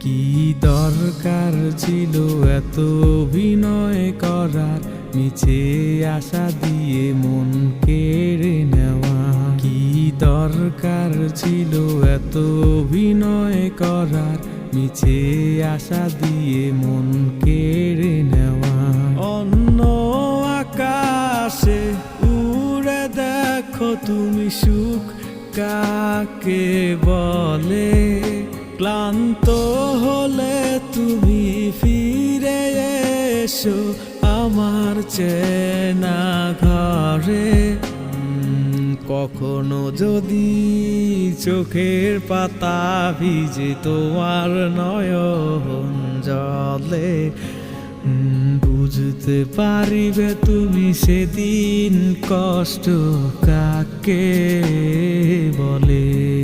কি দরকার ছিল এত অভিনয় করার? মিছে আশা দিয়ে মন কেড়ে নেওয়া। কি দরকার ছিল এত অভিনয় করার? মিছে আশা দিয়ে মন কেড়ে নেওয়া। অন্য আকাশে উড়ে দেখো তুমি সুখ কাকে বলে? ক্লান্ত হলে তুমি ফিরে এসো আমার চেনা ঘরে। কখনো যদি চোখের পাতা ভিজে তোমার নয়ন জলে বুঝতে পারিবে তুমি সেদিন কষ্ট কাকে বলে।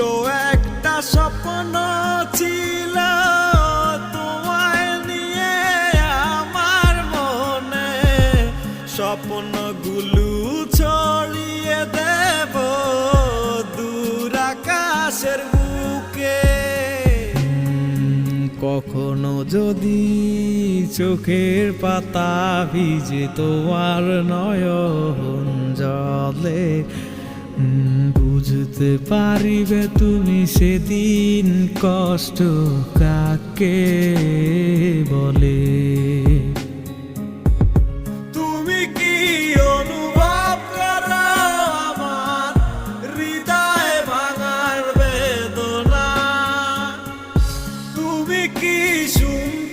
ছোট্ট একটা স্বপ্ন ছিল, তোমায় নিয়ে আমার মনে স্বপ্নগুলো ছড়িয়ে দেব দূর আকাশের বুকে। কখনো যদি চোখের পাতা ভিজে তোমার নয়ন জলে বুঝতে পারিবে তুমি সেদিন কষ্ট কাকে বলে? তুমি কি অনুভব আমার বেদনা? তুমি কি শুনতে